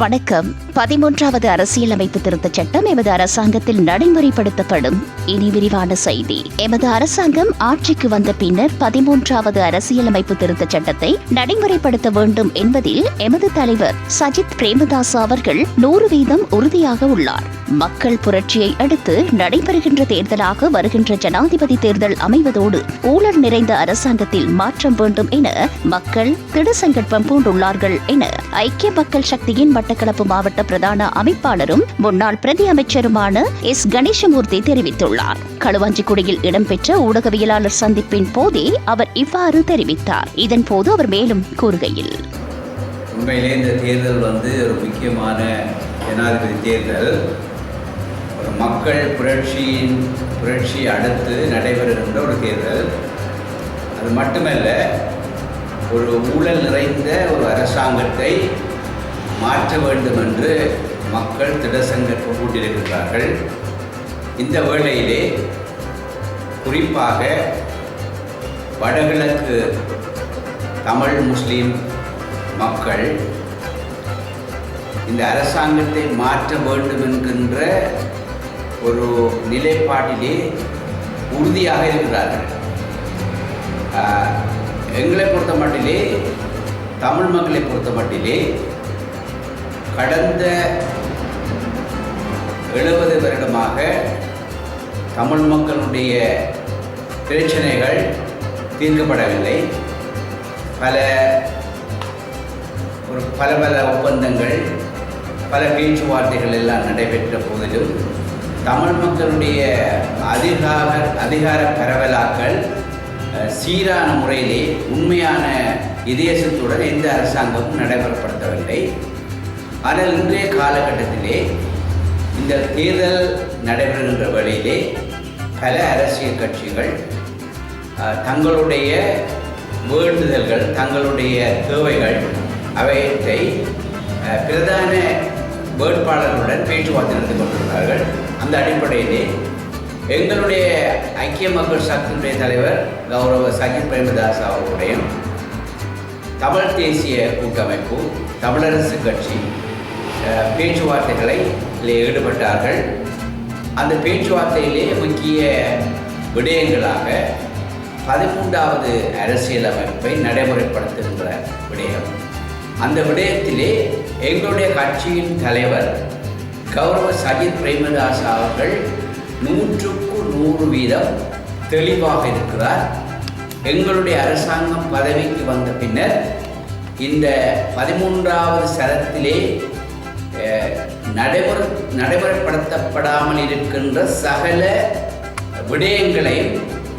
வணக்கம். பதிமூன்றாவது அரசியலமைப்பு திருத்தச் சட்டம் எமது அரசாங்கத்தில் நடைமுறைப்படுத்தப்படும். இனி விரிவான செய்தி. எமது அரசாங்கம் ஆட்சிக்கு வந்த பின்னர் பதிமூன்றாவது அரசியலமைப்பு திருத்தச் சட்டத்தை நடைமுறைப்படுத்த வேண்டும் என்பதில் எமது தலைவர் சஜித் பிரேமதாஸ் அவர்கள் நூறு வீதம் உறுதியாக உள்ளார். மக்கள் புரட்சியை அடுத்து நடைபெறுகின்ற தேர்தலாக வருகின்ற ஜனாதிபதி தேர்தல் அமைவதோடு ஊழல் நிறைந்த அரசாங்கத்தில் மாற்றம் வேண்டும் என மக்கள் திடசங்கற்பம் பூண்டுள்ளார்கள் என ஐக்கிய மக்கள் சக்தியின் மட்டக்களப்பு மாவட்ட பிரதான அமைப்பாளரும் முன்னாள் பிரதி அமைச்சருமான எஸ். கணேசமூர்த்தி தெரிவித்துள்ளார். களுவாஞ்சிக்குடியில் இடம்பெற்ற ஊடகவியலாளர் சந்திப்பின் போதே அவர் இவ்வாறு தெரிவித்தார். இதன்போது அவர் மேலும் கூறுகையில் உண்மையிலே இந்த தேர்தல் வந்து ஒரு முக்கியமான ஜனாதிபதி தேர்தல். ஒரு மக்கள் புரட்சியின் புரட்சி அடுத்து நடைபெறுகின்ற ஒரு தேர்தல். அது மட்டுமல்ல ஒரு ஊழல் நிறைந்த ஒரு அரசாங்கத்தை மாற்ற வேண்டும் என்று மக்கள் திடசங்கற்பு கூட்டியிருக்கிறார்கள் இந்த வேளையிலே குறிப்பாக வடகிழக்கு தமிழ் முஸ்லீம் மக்கள் இந்த அரசாங்கத்தை மாற்ற வேண்டும் என்கின்ற ஒரு நிலைப்பாட்டிலே உறுதியாக இருக்கிறார்கள். ஆஹ், எங்களை பொறுத்த மட்டிலே தமிழ் மக்களை பொறுத்த மட்டிலே கடந்த எழுபது வருடமாக தமிழ் மக்களுடைய பிரச்சனைகள் தீர்க்கப்படவில்லை. பல ஒரு பல பல ஒப்பந்தங்கள் பல பேச்சுவார்த்தைகள் எல்லாம் நடைபெற்ற போதிலும் தமிழ் மக்களுடைய அதிகார அதிகார பரவலாக்கள் சீரான முறையிலே உண்மையான இதேசத்துடன் எந்த அரசாங்கமும் நடைமுறைப்படுத்தவில்லை. ஆனால் இன்றைய காலகட்டத்திலே இந்த தேர்தல் நடைபெறுகின்ற வழியிலே பல அரசியல் கட்சிகள் தங்களுடைய வேண்டுதல்கள் தங்களுடைய தேவைகள் அவற்றை பிரதான வேட்பாளர்களுடன் பேச்சுவார்த்தை நடந்து கொண்டிருக்கிறார்கள். அந்த அடிப்படையிலே எங்களுடைய ஐக்கிய மக்கள் சக்தியுடைய தலைவர் கௌரவ சஜித் பிரேமதாஸ் அவர்களுடையும் தமிழ் தேசிய கூட்டமைப்பு தமிழரசு கட்சி பேச்சுவார்த்தைகளை ஈடுபட்டார்கள். அந்த பேச்சுவார்த்தையிலே முக்கிய விடயங்களாக பதிமூன்றாவது அரசியலமைப்பை நடைமுறைப்படுத்துகின்ற விடயம். அந்த விடயத்திலே எங்களுடைய கட்சியின் தலைவர் கௌரவ சஜித் பிரேமதாஸ் அவர்கள் நூற்றுக்கு நூறு வீதம் தெளிவாக இருக்கிறார். எங்களுடைய அரசாங்கம் பதவிக்கு வந்த பின்னர் இந்த பதிமூன்றாவது சரத்திலே நடைமுறை நடைமுறைப்படுத்தப்படாமல் இருக்கின்ற சகல விடயங்களை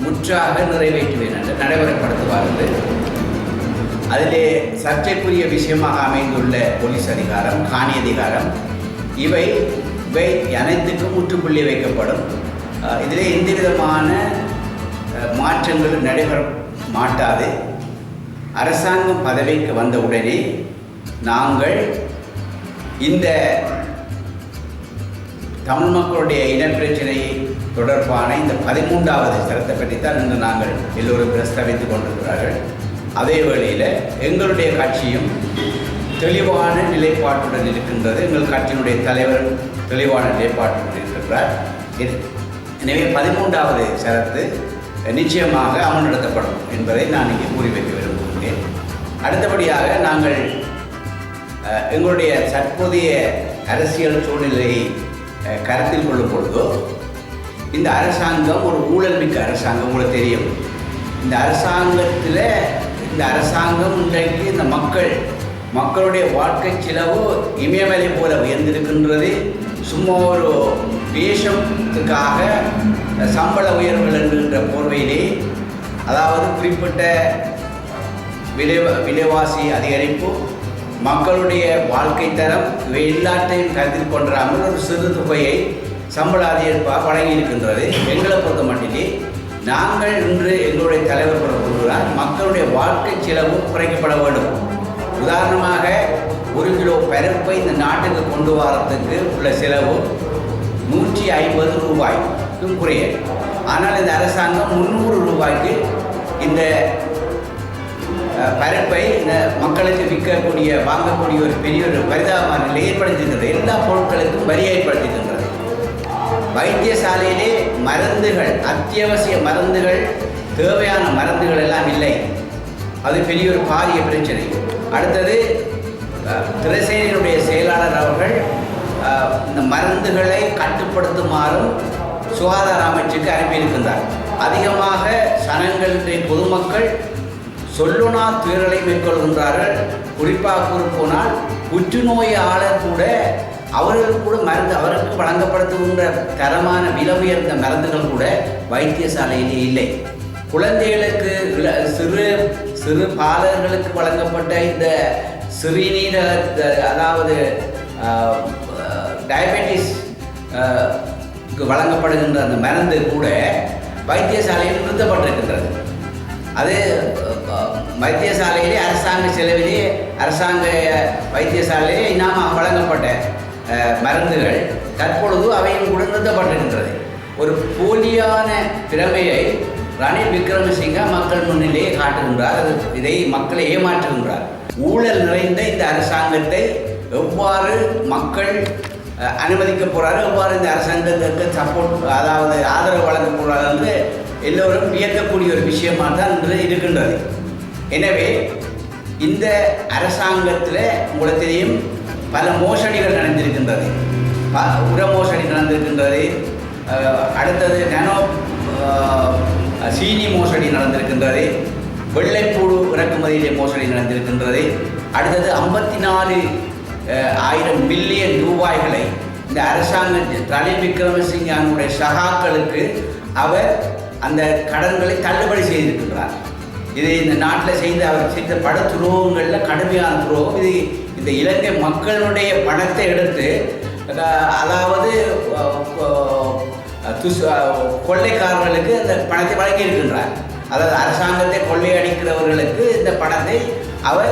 முற்றாக நிறைவேற்றுவேன் என்று நடைமுறைப்படுத்துவார்கள் அதிலே சர்ச்சைக்குரிய விஷயமாக அமைந்துள்ள போலீஸ் அதிகாரம் காணி அதிகாரம் இவை இவை அனைத்துக்கும் முற்றுப்புள்ளி வைக்கப்படும். இதிலே எந்த விதமான மாற்றங்கள் நடைபெற மாட்டாது. அரசாங்கம் பதவிக்கு வந்தவுடனே நாங்கள் இந்த தமிழ் மக்களுடைய இனப்பிரச்சனை தொடர்பான இந்த பதிமூன்றாவது சரத்தை பற்றித்தான் இன்று நாங்கள் எல்லோரும் பிரஸ்தாபித்துக் கொண்டிருக்கிறார்கள். அதே வேளையில் எங்களுடைய கட்சியும் தெளிவான நிலைப்பாட்டுடன் இருக்கின்றது. எங்கள் கட்சியினுடைய தலைவர் தெளிவான நிலைப்பாட்டுடன் இருக்கின்றார். எனவே பதிமூன்றாவது சரத்து நிச்சயமாக அமல்படுத்தப்படும் என்பதை நான் இங்கே கூறி வைக்க விரும்புகிறேன் அடுத்தபடியாக நாங்கள் எங்களுடைய தற்போதைய அரசியல் சூழ்நிலையை கருத்தில் கொள்ளும் பொழுதோ இந்த அரசாங்கம் ஒரு ஊழல் மிக்க அரசாங்கம் உங்களுக்கு தெரியும். இந்த அரசாங்கத்தில் இந்த அரசாங்கம் இன்றைக்கு இந்த மக்கள் மக்களுடைய வாழ்க்கை செலவு இமயமலை போல உயர்ந்திருக்கின்றது. சும்மா ஒரு வேஷத்துக்காக சம்பள உயர்வுகள் என்கின்ற போர்வையிலே அதாவது குறிப்பிட்ட விலை விலைவாசி அதிகரிப்பு மக்களுடைய வாழ்க்கை தரம் இவை எல்லாத்தையும் கருத்தில் கொண்டாமல் ஒரு சிறு தொகையை சம்பள அதிகரிப்பாக வழங்கி இருக்கின்றது. எங்களை பொறுத்த மட்டிலே நாங்கள் இன்று எங்களுடைய தலைவர் கூறுகிறார் மக்களுடைய வாழ்க்கை செலவு குறைக்கப்பட வேண்டும். உதாரணமாக ஒரு கிலோ பருப்பை இந்த நாட்டுக்கு கொண்டு வரத்துக்கு உள்ள செலவு நூற்றி ஐம்பது ரூபாய்க்கும் குறைய. ஆனால் இந்த அரசாங்கம் முந்நூறு ரூபாய்க்கு இந்த பருப்பை இந்த மக்களுக்கு விற்கக்கூடிய வாங்கக்கூடிய ஒரு பெரிய ஒரு பரிதாபமான நிலை ஏற்படுத்தியிருக்கிறது. எல்லா பொருட்களுக்கும் வரி ஏற்படுத்தியிருக்கிறது. வைத்தியசாலையிலே மருந்துகள் அத்தியாவசிய மருந்துகள் தேவையான மருந்துகள் எல்லாம் இல்லை. அது பெரிய ஒரு பாரிய பிரச்சனை. அடுத்தது அஹ், செயலாளர் அவர்கள் இந்த மருந்துகளை கட்டுப்படுத்துமாறும் சுகாதார அமைச்சுக்கு அனுப்பியிருக்கின்றார். அதிகமாக சனங்களுடைய பொதுமக்கள் சொல்லுனா துயரலை மேற்கொள்கின்றார்கள் குறிப்பாக கூற போனால் புற்றுநோயாளர் கூட அவர்களுக்கு கூட மருந்து அவருக்கு வழங்கப்படுத்துகின்ற தரமான விலை உயர்ந்த மருந்துகள் கூட வைத்தியசாலையிலே இல்லை. குழந்தைகளுக்கு சிறு சிறு பாலர்களுக்கு வழங்கப்பட்ட இந்த சிறுநீர அதாவது டயபெட்டிஸ் வழங்கப்படுகின்ற அந்த மருந்து கூட வைத்தியசாலையில் நிறுத்தப்பட்டிருக்கின்றது. அது வைத்தியசாலையிலே அரசாங்க செலவிலே அரசாங்க வைத்தியசாலையிலே இனாம வழங்கப்பட்ட மருந்துகள் தற்பொழுது அவையும் கூட நிறுத்தப்பட்டிருக்கின்றது ஒரு போலியான திறமையை ரணில் விக்ரமசிங்கா மக்கள் முன்னிலேயே காட்டுகின்றார். அது இதை மக்களை ஏமாற்றுகின்றார். ஊழல் நிறைந்த இந்த அரசாங்கத்தை எவ்வாறு மக்கள் அனுமதிக்க போகிறாரு எவ்வாறு இந்த அரசாங்கத்திற்கு சப்போர்ட் அதாவது ஆதரவு வழங்க போகிறார் என்று எல்லோரும் வியக்கக்கூடிய ஒரு விஷயமாக தான் இன்று இருக்கின்றது. எனவே இந்த அரசாங்கத்தில் உங்களுக்கு தெரியும் பல மோசடிகள் நடந்திருக்கின்றது. ப- உர மோசடி நடந்திருக்கின்றது. அடுத்தது நானோ சீனி மோசடி நடந்திருக்கின்றது. வெள்ளைப்பூடு இறக்குமதியிலே மோசடி நடந்திருக்கின்றது. அடுத்தது ஐம்பத்தி நாலு ஆயிரம் மில்லியன் ரூபாய்களை இந்த அரசாங்க ரணில் விக்ரமசிங்கனுடைய சகாக்களுக்கு அவர் அந்த கடன்களை தள்ளுபடி செய்திருக்கின்றார். இது இந்த நாட்டில் செய்த அவர் செய்த பட துரோகங்களில் கடுமையான துரோகம். இது இந்த இலங்கை மக்களுடைய பணத்தை எடுத்து அதாவது துசு கொள்ளைக்காரர்களுக்கு இந்த பணத்தை வழங்கி இருக்கின்றார் அதாவது அரசாங்கத்தை கொள்ளையடிக்கிறவர்களுக்கு இந்த பணத்தை அவர்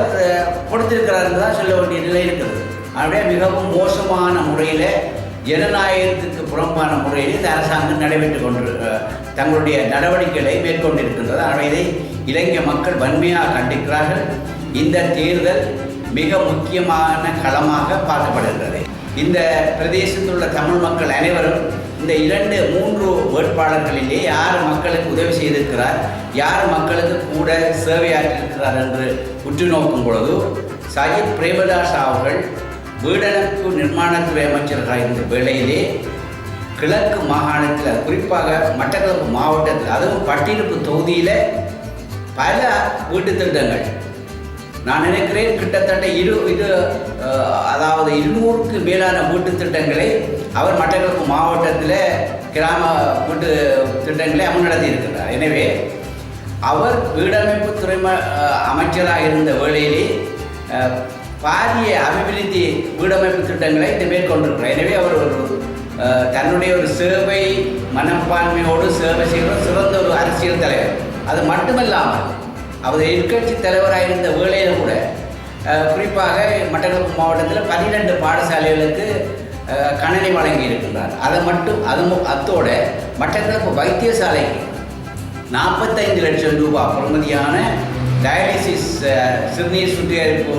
கொடுத்திருக்கிறார் தான் சொல்ல வேண்டிய நிலை இருக்கிறது. அப்படியே மிகவும் மோசமான முறையில் ஜனநாயகத்துக்கு புறம்பான முறையில் இந்த அரசாங்கம் நடைபெற்று கொண்டு தங்களுடைய நடவடிக்கைகளை மேற்கொண்டிருக்கின்றது. ஆனால் இதை இலங்கை மக்கள் வன்மையாக கண்டிக்கிறார்கள். இந்த தேர்தல் மிக முக்கியமான களமாக பார்க்கப்படுகிறது. இந்த பிரதேசத்தில் உள்ள தமிழ் மக்கள் அனைவரும் இந்த இரண்டு மூன்று வேட்பாளர்களிலே யார் மக்களுக்கு உதவி செய்திருக்கிறார் யார் மக்களுக்கு கூட சேவையாற்றிருக்கிறார் என்று உற்று நோக்கும் பொழுது சஜித் பிரேமதாஸ் அவர்கள் வீடமைப்பு நிர்மாணத்துறை அமைச்சர்களாக இருந்த வேளையிலே கிழக்கு மாகாணத்தில் குறிப்பாக மட்டக்களப்பு மாவட்டத்தில் அதுவும் பட்டியலுப்பு தொகுதியில் பல வீட்டு திட்டங்கள். நான் நினைக்கிறேன் கிட்டத்தட்ட இரு இது அதாவது இருநூறுக்கு மேலான வீட்டு திட்டங்களை அவர் மட்டக்களப்பு மாவட்டத்தில் கிராம வீட்டு திட்டங்களை அமுல்நடத்தி இருக்கிறார். எனவே அவர் வீடமைப்பு துறை அமைச்சராக இருந்த வேளையிலே பாரிய அபிவிருத்தி வீடமைப்பு திட்டங்களை இந்த மேற்கொண்டிருக்கிறார். எனவே அவர் ஒரு தன்னுடைய ஒரு சேவை மனப்பான்மையோடு சேவை செய்கிற சிறந்த ஒரு அரசியல் தலைவர். அது மட்டுமல்லாமல் அவர் எதிர்க்கட்சி தலைவராக இருந்த வேளையில் கூட குறிப்பாக மட்டக்களப்பு மாவட்டத்தில் பன்னிரெண்டு பாடசாலைகளுக்கு கணனி வழங்கி இருக்கின்றார் அதை மட்டும் அது அத்தோட மட்டக்களப்பு வைத்தியசாலைக்கு நாற்பத்தைந்து லட்சம் ரூபாய் பொறுமதியான டயாலிசிஸ் சிறுநீர் சுத்திகரிப்பு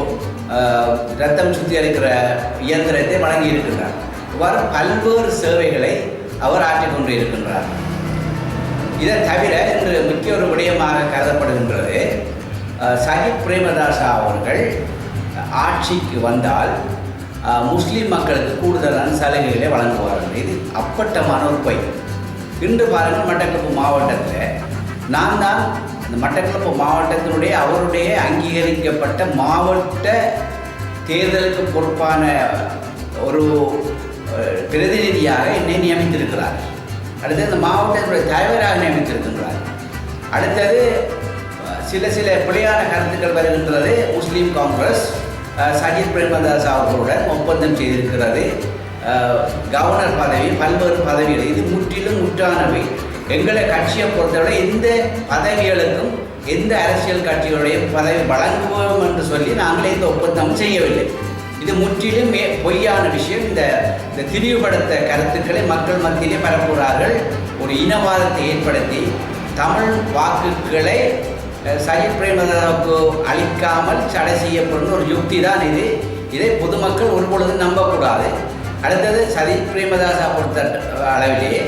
ரத்தம் சுத்திகரிக்கிற இயந்திரத்தை வழங்கி இருக்கின்றார் இவ்வாறு பல்வேறு சேவைகளை அவர் ஆற்றிக்கொண்டு இருக்கின்றார் இதை தவிர இன்று முக்கிய ஒரு விடயமாக கருதப்படுகின்றது. அஹ், பிரேமதாசா அவர்கள் ஆட்சிக்கு வந்தால் முஸ்லீம் மக்களுக்கு கூடுதலான சலுகைகளை வழங்குவார்கள். இது அப்பட்டமான ஒரு பை இன்று பாருங்கள் மட்டக்களப்பு மாவட்டத்தில் நான் தான் இந்த மட்டக்களப்பு மாவட்டத்தினுடைய அவருடைய அங்கீகரிக்கப்பட்ட மாவட்ட தேர்தலுக்கு பொறுப்பான ஒரு பிரதிநிதியாக என்னை நியமித்திருக்கிறார். அடுத்து இந்த மாவட்டத்தினுடைய தலைவராக நியமித்திருக்கின்றார். அடுத்தது சில சில பிழையான கருத்துக்கள் வருகின்றது. முஸ்லீம் காங்கிரஸ் சஜித் பிரேமதாஸ் அவர்களுடன் ஒப்பந்தம் செய்திருக்கிறது. கவர்னர் பதவி பல்வேறு பதவிகள் இது முற்றிலும் முற்றானவை. எங்களை கட்சியை பொறுத்தவரை எந்த பதவிகளுக்கும் எந்த அரசியல் கட்சிகளுடைய பதவி வழங்குவோம் என்று சொல்லி நாங்களே இந்த ஒப்பந்தம் செய்யவில்லை. இது முற்றிலும் மே பொய்யான விஷயம். இந்த இந்த திரிவுபடுத்த கருத்துக்களை மக்கள் மத்தியிலே பரப்புகிறார்கள். ஒரு இனவாதத்தை ஏற்படுத்தி தமிழ் வாக்குகளை சஜித் பிரேமதாவுக்கு அளிக்காமல் தடை செய்யப்படும் ஒரு யுக்தி தான் இது. இதை பொதுமக்கள் ஒரு பொழுதும் நம்பக்கூடாது. அடுத்தது சஜித் பிரேமதாசா பொறுத்த அளவிலேயே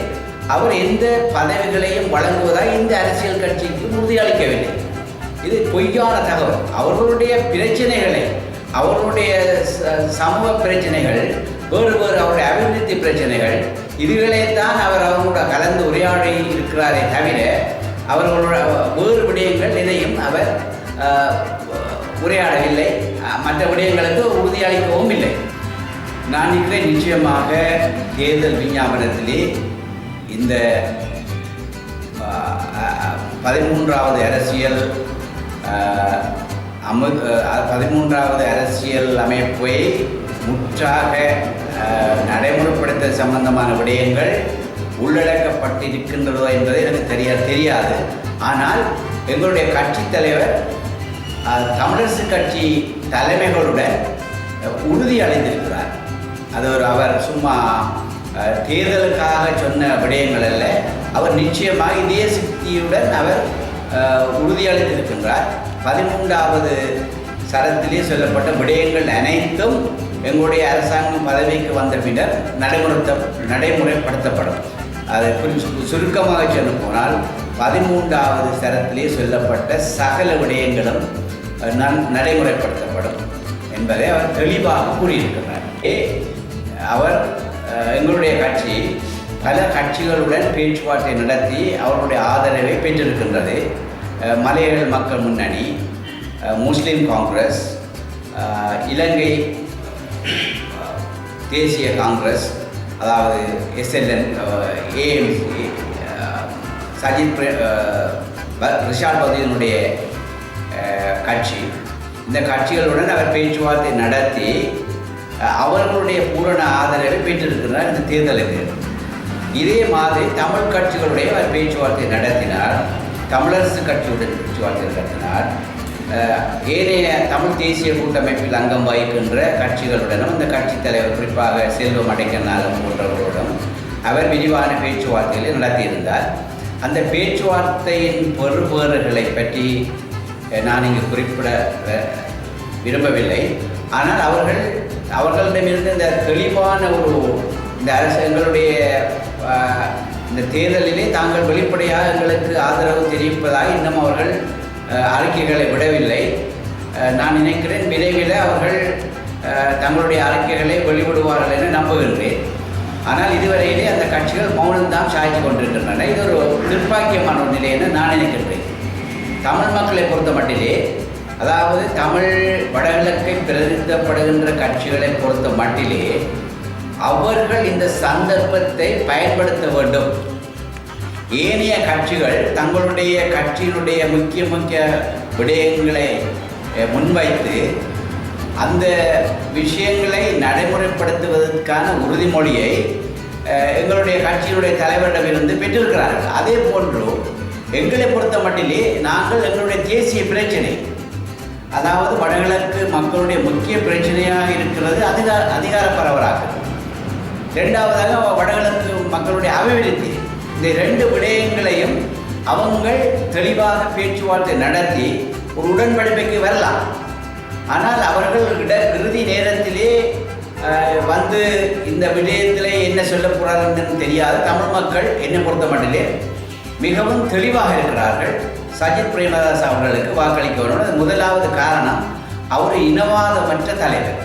அவர் எந்த பதவிகளையும் வழங்குவதாக இந்த அரசியல் கட்சிக்கு உறுதியளிக்கவில்லை இது பொய்யான தகவல். அவர்களுடைய பிரச்சனைகளை அவர்களுடைய ச- சமூக பிரச்சனைகள் வேறு வேறு அவருடைய அபிவிருத்தி பிரச்சனைகள் இதுகளை தான் அவர் அவங்களோட கலந்து உரையாடி இருக்கிறாரே தவிர அவர்களோட வேறு விடயங்கள் இதையும் அவர் உரையாடவில்லை. மற்ற விடயங்களுக்கு உறுதியளிக்கவும் இல்லை. நான் நினைக்கிறேன் நிச்சயமாக தேர்தல் விஞ்ஞாபனத்திலே. இந்த பதிமூன்றாவது அரசியல் ஆஹ், அமு பதிமூன்றாவது அரசியல் அமைப்பை முற்றாக நடைமுறைப்படுத்த சம்பந்தமான விடயங்கள் உள்ளடக்கப்பட்டிருக்கின்றதோ என்பது எனக்கு தெரிய தெரியாது. ஆனால் எங்களுடைய கட்சி தலைவர் தமிழரசு கட்சி தலைமைகளுடன் உறுதி அடைந்திருக்கிறார் அது ஒரு அவர் சும்மா தேர்தலுக்காக சொன்ன விடயங்கள் அல்ல. அவர் நிச்சயமாக இதே சக்தியுடன் அவர் உறுதியளித்திருக்கின்றார் பதிமூன்றாவது சரத்திலே சொல்லப்பட்ட விடயங்கள் அனைத்தும் எங்களுடைய அரசாங்கம் பதவிக்கு வந்த பின்னர் நடைமுறைத்த நடைமுறைப்படுத்தப்படும். அதை சுருக்கமாக சொல்ல போனால் பதிமூன்றாவது சரத்திலே சொல்லப்பட்ட சகல விடயங்களும் நன்- நடைமுறைப்படுத்தப்படும் என்பதை அவர் தெளிவாக கூறியிருக்கிறார். ஏ, அவர் எங்களுடைய கட்சி பல கட்சிகளுடன் பேச்சுவார்த்தை நடத்தி அவருடைய ஆதரவை பெற்றிருக்கின்றது. அஹ், மலையாள மக்கள் முன்னணி முஸ்லீம் முஸ்லிம் காங்கிரஸ் இலங்கை தேசிய காங்கிரஸ் அதாவது எஸ்எல்என் ஏஎம்சி சஜித் ப- ரிஷாட் பகுதியினுடைய கட்சி. இந்த கட்சிகளுடன் அவர் பேச்சுவார்த்தை நடத்தி அவர்களுடைய பூரண ஆதரவை பெற்றிருக்கிறார் இந்த தேர்தலுக்கு. இதே மாதிரி தமிழ் கட்சிகளுடைய அவர் பேச்சுவார்த்தை நடத்தினார். தமிழரசு கட்சியுடன் பேச்சுவார்த்தை நடத்தினார். ஏனைய தமிழ் தேசிய கூட்டமைப்பில் அங்கம் வகிக்கின்ற கட்சிகளுடனும் இந்த கட்சித் தலைவர் குறிப்பாக செல்வம் அடைக்கநாதன் போன்றவர்களுடன் அவர் விரிவான பேச்சுவார்த்தைகளை நடத்தியிருந்தார். அந்த பேச்சுவார்த்தையின் பெறுபேறுகளை பற்றி நான் இங்கு குறிப்பிட விரும்பவில்லை. ஆனால் அவர்கள் அவர்களிடமிருந்து இந்த தெளிவான ஒரு இந்த அரசு எங்களுடைய இந்த தேர்தலிலே தாங்கள் வெளிப்படையாக எங்களுக்கு ஆதரவு தெரிவிப்பதாக இன்னும் அவர்கள் அறிக்கைகளை விடவில்லை. நான் நினைக்கிறேன் விரைவில் அவர்கள் தங்களுடைய அறிக்கைகளை வெளிவிடுவார்கள் என நம்புகின்றேன். ஆனால் இதுவரையிலே அந்த கட்சிகள் மௌனம்தான் சாய்ச்சி கொண்டிருக்கின்றன. இது ஒரு நிர்பாக்கியமான ஒரு நிலை என நான் நினைக்கின்றேன். தமிழ் மக்களை பொறுத்த மட்டிலே அதாவது தமிழ் வடகிழக்கை பிரதிநிதிப்படுகின்ற கட்சிகளை பொறுத்த மட்டிலே அவர்கள் இந்த சந்தர்ப்பத்தை பயன்படுத்த வேண்டும். ஏனைய கட்சிகள் தங்களுடைய கட்சியினுடைய முக்கிய முக்கிய விடயங்களை முன்வைத்து அந்த விஷயங்களை நடைமுறைப்படுத்துவதற்கான உறுதிமொழியை எங்களுடைய கட்சியினுடைய தலைவரிடமிருந்து பெற்றிருக்கிறார்கள். அதே போன்று எங்களை பொறுத்த மட்டிலே நாங்கள் எங்களுடைய தேசிய பிரச்சனை அதாவது வடகிழக்கு மக்களுடைய முக்கிய பிரச்சனையாக இருக்கிறது அதிகார அதிகார பரவலாக்கம் ரெண்டாவதாக வடகிழக்கு மக்களுடைய அபிவிருத்தி. இந்த ரெண்டு விடயங்களையும் அவங்க தெளிவாக பேச்சுவார்த்தை நடத்தி ஒரு உடன்படிக்கைக்கு வரலாம். ஆனால் அவர்கள் இட இறுதி நேரத்திலே வந்து இந்த விடயத்தில் என்ன சொல்ல போகிறார்கள் தெரியாது. தமிழ் மக்கள் என்னை பொறுத்த மட்டிலே மிகவும் தெளிவாக இருக்கிறார்கள். சஜித் பிரேமதாஸ் அவர்களுக்கு வாக்களிக்க வேண்டும். அது முதலாவது காரணம் அவர் இனவாதமற்ற தலைவர்.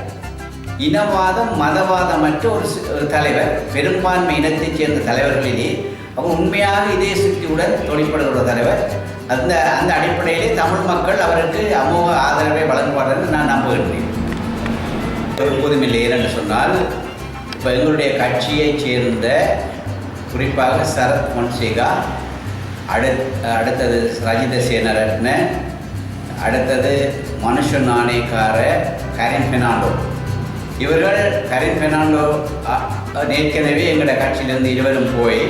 இனவாதம் மதவாதமற்ற ஒரு ஒரு தலைவர். பெரும்பான்மை இனத்தைச் சேர்ந்த தலைவர்களிலே அவர் உண்மையாக இதே சக்தியுடன் தொழிற்படுகிற தலைவர். அந்த அந்த அடிப்படையிலே தமிழ் மக்கள் அவருக்கு அமோக ஆதரவை வழங்குவார்கள் என்று நான் நம்புகின்றேன். ஒருபோதும் இல்லை என்று சொன்னால் இப்போ எங்களுடைய கட்சியைச் சேர்ந்த குறிப்பாக சரத் பொன்சேகா அடுத் அடுத்தது ரஜித சேனரத்ன அடுத்தது மனுஷ நாணயக்கார கரின் பெர்னாண்டோ. இவர்கள் கரின் பெர்னாண்டோ ஏற்கனவே எங்களோட கட்சியிலிருந்து இருவரும் போய்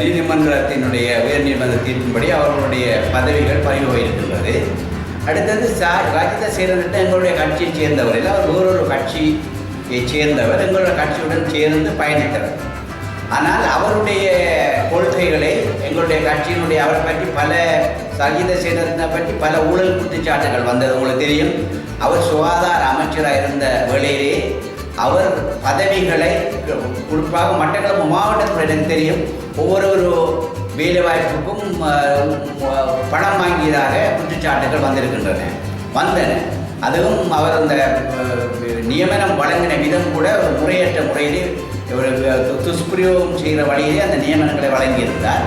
நீதிமன்றத்தினுடைய உயர் நீதிமன்ற தீர்ப்பின்படி அவர்களுடைய பதவிகள் பறிபோயிருக்கின்றது அடுத்தது சா ராஜித சேரன்ட்டு எங்களுடைய கட்சியை சேர்ந்தவர் இல்லை அவர் ஒரு கட்சியை சேர்ந்தவர் எங்களுடைய கட்சியுடன் சேர்ந்து பயணித்தவர். ஆனால் அவருடைய கொள்கைகளை எங்களுடைய கட்சியினுடைய அவரை பற்றி பல சங்கீத சேனத்தை பற்றி பல ஊழல் குற்றச்சாட்டுகள் வந்தது உங்களுக்கு தெரியும். அவர் சுகாதார அமைச்சராக இருந்த வேளையிலே அவர் பதவிகளை குறிப்பாக மட்டக்களப்பு மாவட்டத்தில் எனக்கு தெரியும் ஒவ்வொரு ஒரு வேலைவாய்ப்புக்கும் பணம் வாங்கியதாக குற்றச்சாட்டுகள் வந்திருக்கின்றன வந்தன. அதுவும் அவர் அந்த நியமனம் வழங்கின விதம் கூட ஒரு முறையற்ற முறையிலே ஒரு துஷ்பிரயோகம் செய்கிற வழியிலே அந்த நியமனங்களை வழங்கியிருந்தார்.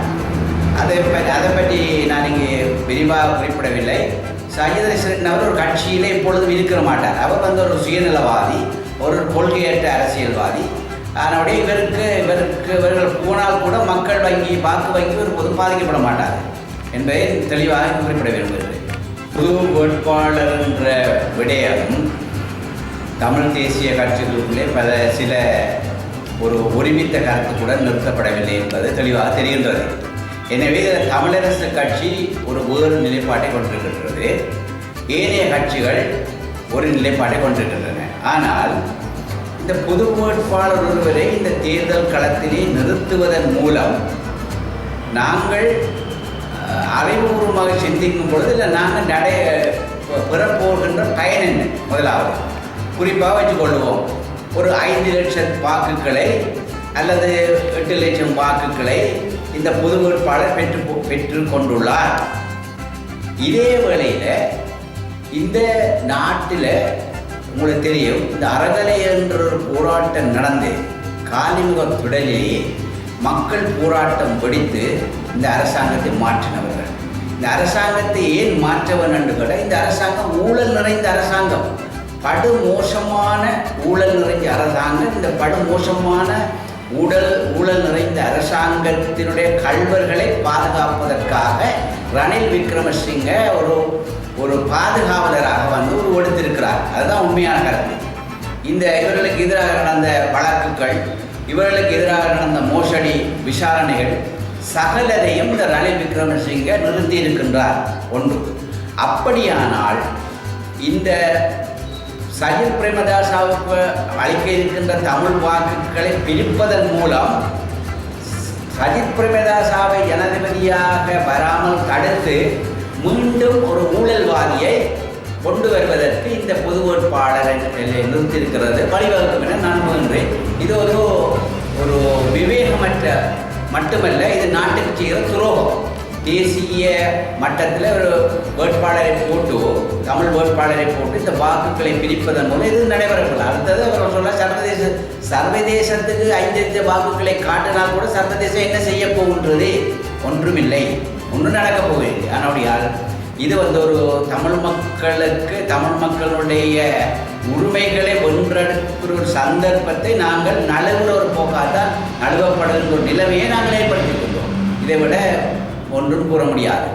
அதை பற்றி அதை பற்றி நான் இங்கே விரிவாக குறிப்பிடவில்லை. சஜிதரிசன் அவர் ஒரு கட்சியிலே இப்பொழுதும் இருக்கிற மாட்டார். அவர் வந்து ஒரு சுயநலவாதி ஒரு கொள்கையற்ற அரசியல்வாதி. அதனுடைய இவருக்கு இவருக்கு இவர்கள் போனால் கூட மக்கள் வங்கி வாக்கு வங்கி ஒரு பொது பாதிக்கப்பட மாட்டார் என்பதை தெளிவாக குறிப்பிட விரும்புகிறேன். புது வேட்பாளர் என்ற விடயம் தமிழ் தேசிய கட்சிகளுக்குள்ளே பல சில ஒரு ஒருமித்த கருத்துக்குடன் நிறுத்தப்படவில்லை என்பது தெளிவாக தெரிகின்றது. எனவே தமிழரசு கட்சி ஒரு வேறு நிலைப்பாட்டை கொண்டிருக்கின்றது. ஏனைய கட்சிகள் ஒரு நிலைப்பாட்டை கொண்டிருக்கின்றன. ஆனால் இந்த பொது வேட்பாளர் ஒருவரை இந்த தேர்தல் களத்திலே நிறுத்துவதன் மூலம் நாங்கள் அறிவுபூர்வமாக சிந்திக்கும் பொழுது இல்லை நாங்கள் நடை பெறப்போகின்ற பயன் என்ன? முதலாவது. குறிப்பாக வச்சுக்கொள்வோம் ஒரு ஐந்து லட்சம் வாக்குகளை அல்லது எட்டு லட்சம் வாக்குகளை இந்த பொது வேட்பாளர் பெற்று பெற்று கொண்டுள்ளார். இதே வேளையில் இந்த நாட்டில் உங்களுக்கு தெரியும் இந்த அறகலை என்ற ஒரு போராட்டம் நடந்து காலிமுக துடலில் மக்கள் போராட்டம் வெடித்து இந்த அரசாங்கத்தை மாற்றினவர்கள். இந்த அரசாங்கத்தை ஏன் மாற்றவன் என்று கேட்டால் இந்த அரசாங்கம் ஊழல் நிறைந்த அரசாங்கம். படு மோசமான ஊழல் நிறைந்த அரசாங்கம் இந்த படுமோசமான உடல் ஊழல் ஊழல் நிறைந்த அரசாங்கத்தினுடைய கல்வர்களை பாதுகாப்பதற்காக ரணில் விக்ரமசிங்க ஒரு ஒரு பாதுகாவலராக வந்து உருவெடுத்திருக்கிறார். அதுதான் உண்மையான கருத்து. இந்த இவர்களுக்கு எதிராக நடந்த வழக்குகள் இவர்களுக்கு எதிராக நடந்த மோசடி விசாரணைகள் சகலதையும் இந்த ரணில் விக்ரமசிங்க நிறுத்தி இருக்கின்றார் ஒன்று. அப்படியானால் இந்த சஜித் பிரேமதாசாவுக்கு அளிக்க இருக்கின்ற தமிழ் வாக்குகளை பிரிப்பதன் மூலம் சஜித் பிரேமதாசாவை ஜனாதிபதியாக வராமல் தடுத்து மீண்டும் ஒரு ஊழல்வாதியை கொண்டு வருவதற்கு இந்த பொது வேட்பாளரை நிறுத்தியிருக்கிறது. வழிவகுக்கும் என நான் நம்புகின்றேன். இது ஒரு ஒரு விவேகமற்ற மட்டுமல்ல இது நாட்டுக்கு செய்கிற துரோகம். தேசிய மட்டத்தில் ஒரு வேட்பாளரை போட்டு தமிழ் வேட்பாளரை போட்டு இந்த வாக்குகளை பிரிப்பதன் மூலம் இது நடைபெறக்கூடாது. அடுத்தது அவர் சொல்ல சர்வதேச சர்வதேசத்துக்கு ஐந்து வாக்குகளை காட்டினால் கூட சர்வதேசம் என்ன செய்ய போகின்றது? ஒன்றுமில்லை. ஒன்றும் நடக்கப் போகிறது ஆனால் இது வந்து ஒரு தமிழ் மக்களுக்கு தமிழ் மக்களுடைய உரிமைகளை ஒன்றெடுக்கிற ஒரு சந்தர்ப்பத்தை நாங்கள் நழுவுற ஒரு போக்காக தான் நழுவப்படுகின்ற ஒரு நிலைமையை நாங்கள் ஏற்படுத்திக் கொண்டோம். இதை விட ஒன்றும் கூற முடியாது.